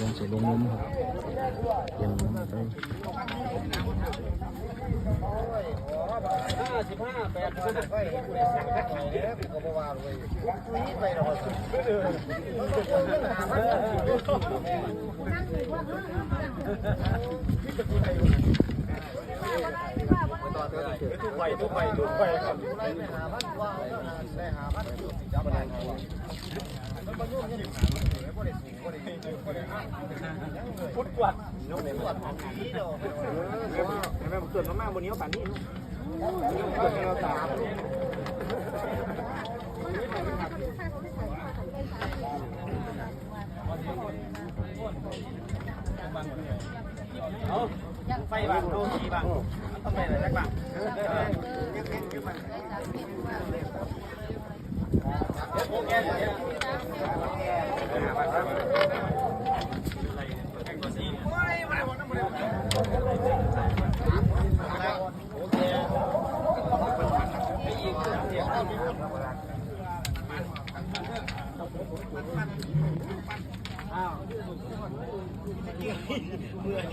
ลงเสียลงมุมครับเตรียมมุมไปห้าสิบห้าแปดสิบห้ากูได้สั่งทักหน่อยเนี่ยกูก็ว่าเลยนี่ไปแล้วก็ทุกใบทุกใบทุกใบครับได้หาพันว่าได้หาพันจับอะไร พุทธกว่าน้องเนี่ยพุทธกว่านี้เดียวแม่เกิดมาแม่บนนี้ป่านนี้เกิดเราตามเอาไฟบ้างโดนทีบ้างต้องไปอะไรสักบ้างโอเคโอเคเมื่อย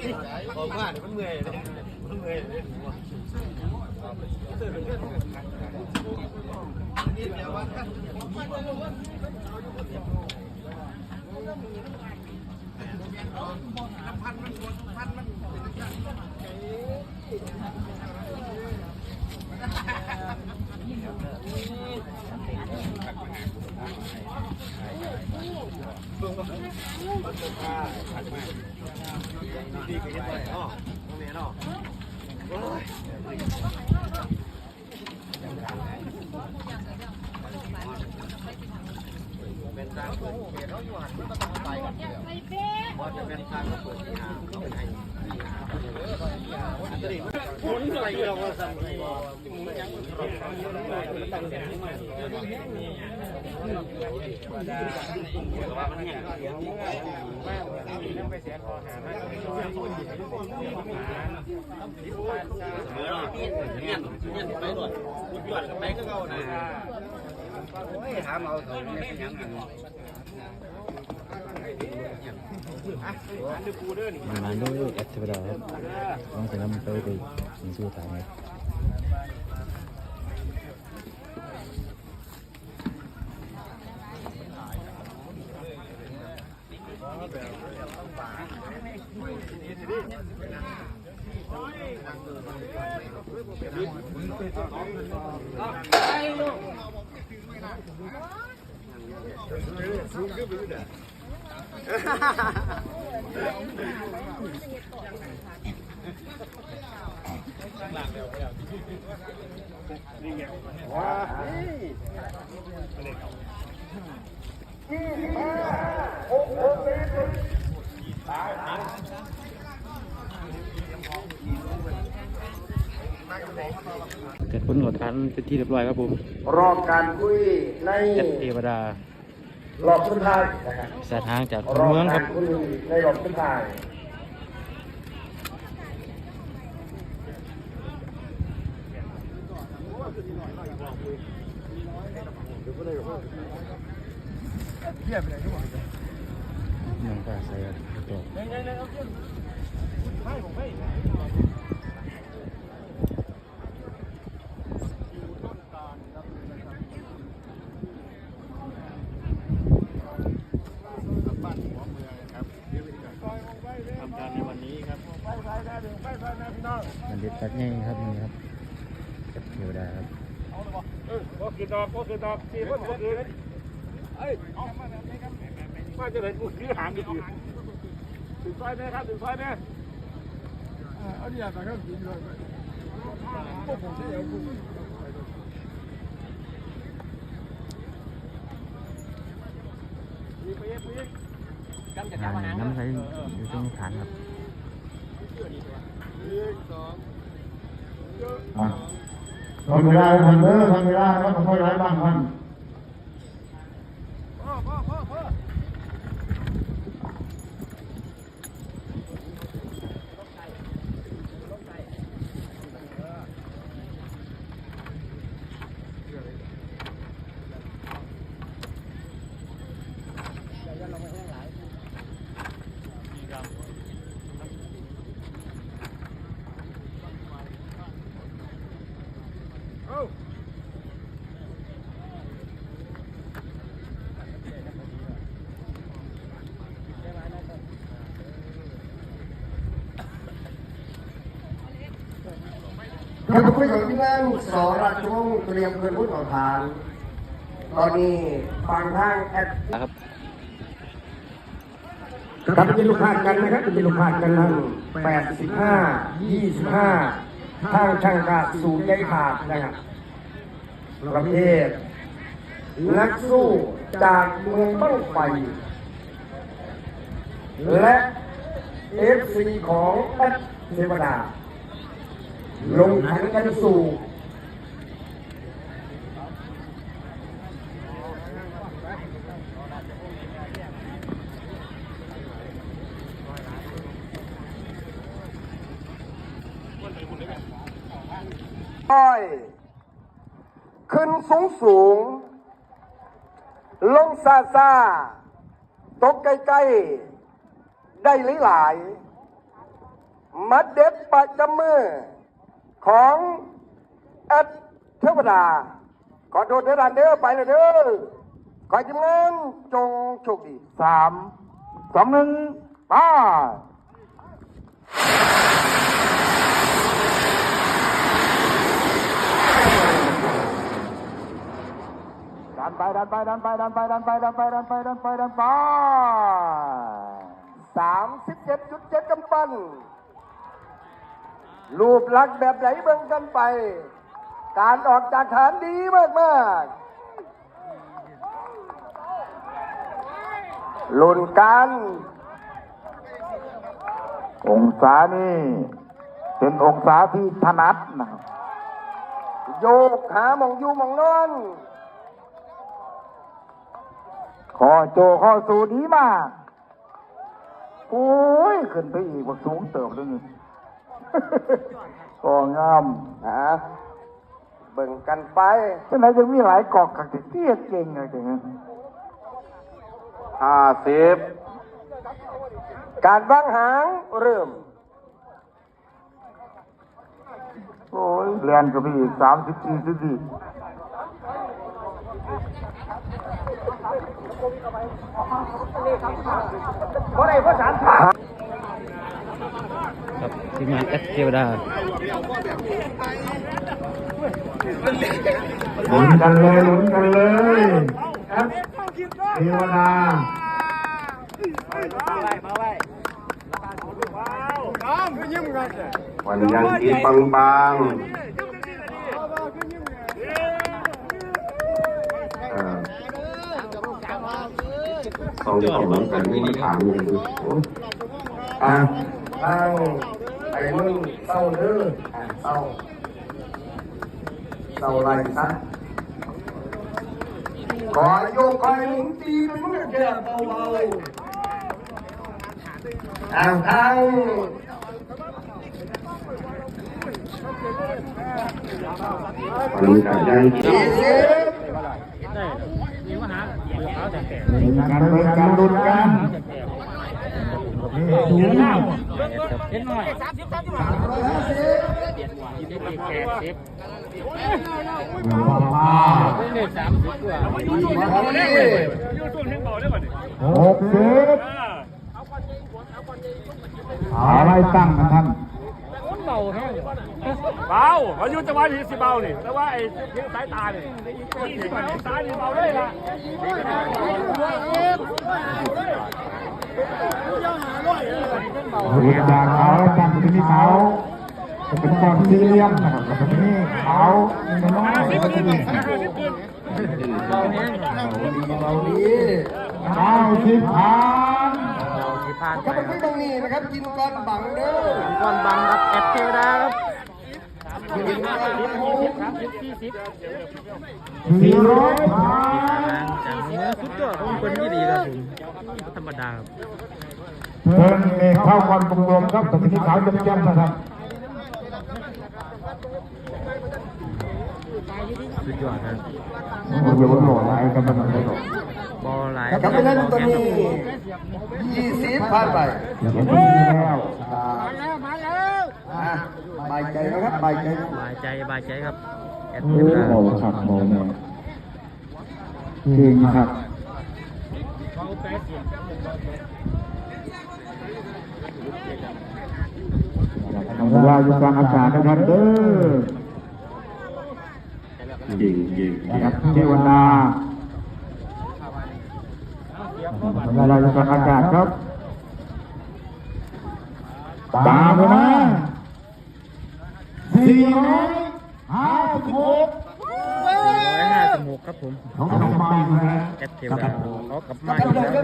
ออกมาเนี่ยมันเมื่อยเลย มันเมื่อยเลยดีไปเฮ็ดไปอ๋อตรงนี้เนาะ เป็นตางเปิดเขตเขาอยู่หนมันต้องไปกันเดียว ว่าจะเป็นทางเขาเปิดที่หาเขาเป็นไงอันนี้มันผลไปเราก็สั่งให้ยังตั้งแต่ที่มาว่ามันแห้งเสียงมากไปเสียคอหาเมื่อเราเงี้ยเงี้ยไปหมดบุญหยอดไปก็เก่านะโอ้ยหาเมาเขาเนี่ยยังไง มันมาด้วยแอคทีฟดาครับต้องเสียน้ำไปไปถึงสู้ตายครับ เกิดผลของการเป็นที่เรียบร้อยครับผม รอบการคุยในแอดเทวดา รอบสุดท้ายนะครับสายทางจากรอบเมืองคการับรคุยในรอบสุดท้ายเมืองป่าใส่ตัว ทำการในวันนี้ครับมันเด็ดตัดง่ายครับนี่ครับแอดเทวดาครับก็คือดอกก็คือดอกสี่คนก็คือเอ้ยมาจะเลยกูยื้อหางดีถึงซอยแม่ครับถึงซอยแม่อันนี้อยากจะกินเลยพวกผมที่เอาคุณมีไปเย็บไปเย็บ งานยาหางน้ำใสอยู่ตรงฐานครับทำเวลาทำเด้อทำเวลาแล้วก็ค่อยไล่บ้างท่าน เครับทุกคนที่นั่งสอราชวงศ์เตรียมเพื่อนผู้ต่อทาน ตอนนี้ฟังทางแอดครับครับเป็นลูกค้ากันนะครับเป็นลูกค้ากันทั้ง85 25ทางช่างกาสูงใจขาดนะครับประเภทนักสู้จากเมืองบ้างไฟและเอฟซีของแอดเทวดา ลงขันกันสู่อ้อยขึ้นสูงสูง ลงซาซาตกใกล้ๆ ได้หลายๆ มัดเด็ดประจมือ ของแอดเทวดา ขอโทษเด้อดานเด้อไปเลยเด้อขอให้ทีมงานจงโชคดีสามสองหนึ่งไปดันไปดันไปดันไปดันไปดันไปดันไปดันไปดันไปดันไปสามสิบเจ็ดจุดเจ็ดกำปั้น รูปลักษณ์แบบไหนเบิ่งกันไป การออกจากฐานดีมากมากลุนกันองศานี่ เป็นองศาที่ถนัดนะครับโยกหามองอยู่มองนอนคอโจคอสูดีมากโอ้ย ขึ้นไปอีกว่าสูงเติบเลยนี่ ก็งามอะเบิ่งกันไปฉะนั้นยังมีหลายกอกขักที่เตี้ยเก่งเลยจังห้าสิบการวางหางเริ่ม โอ้ยเรียนก็ไปอีกสามสิบสี่สิบสี่ ครับทีมงานแอดเทวดาหมุนกันเลยหมุนกันเลยครับเทวดาวันยังกีบางบางสองของน้ำกันไม่ถามเลยอะ ตั้งไอ้มึงเศร้าเด้ออะเศร้าเศร้าไรซะขอโยกคอยหมุนตีเป็นมือแก่เบาๆทางทางมันก็ยังคิดกันเลยกันดุ ครับเด็ดหน่อยสามสิบสามสิบห้าเด็ดหน่อยเด็ดหน่ายแปดสิบนี่สิบสามสิบกว่ายูสิบหนึ่งเบาได้ไหมยูสิบหนึ่งเบาได้ไหมหกสิบอะไรตั้งกันท่านเบามสิบาอายุจะว่าที่สิบเบานี่แต่ว่าไอ้เพียงสายตาเนี่ยสายตาเนี่ยเบาได้ละ เรียนจาเขาจำที่นี้เขาเป็นบองที่เลี่ยมนะครับแบบนี้เขาเป็นน้องก็จะมีเราดีเราดีเอาทิพานเอาทิพานไปครับตรงนี้นะครับกินก้อนบังเด้อกินก้อนบังครับแอปเจอร์ครับ สี่ร้อยพันจากเนื้อสุดยอดของคนที่ดีครับผมธรรมดาครับเพิ่นเอกเข้าความรวมครับแต่ที่นี่เขาจะแจ่มนะครับสุดยอดครับมันเดี๋ยวมันหล่ออะไรกันมันอะไรหรอบอลลายกับไปเล่นตัวนี้ยี่สิบผ่านไปอย่างนี้แล้วอ่าอะ บายใจนะครับบายใจบายใจบายใจครับแอดโอ้เทวดาโหขัดโมแม่จริงครับเวลาอยู่กลางอากาศนะครับเด้อเก่งเก่งนะครับเทวดาเวลาจะอากาศครับตามไปนะ สี่ร้อยห้าสิบหกร้อยห้าสิบหกครับผมเขาทำไมนะแอดเทวดาเขากลับมาอีกแล้ว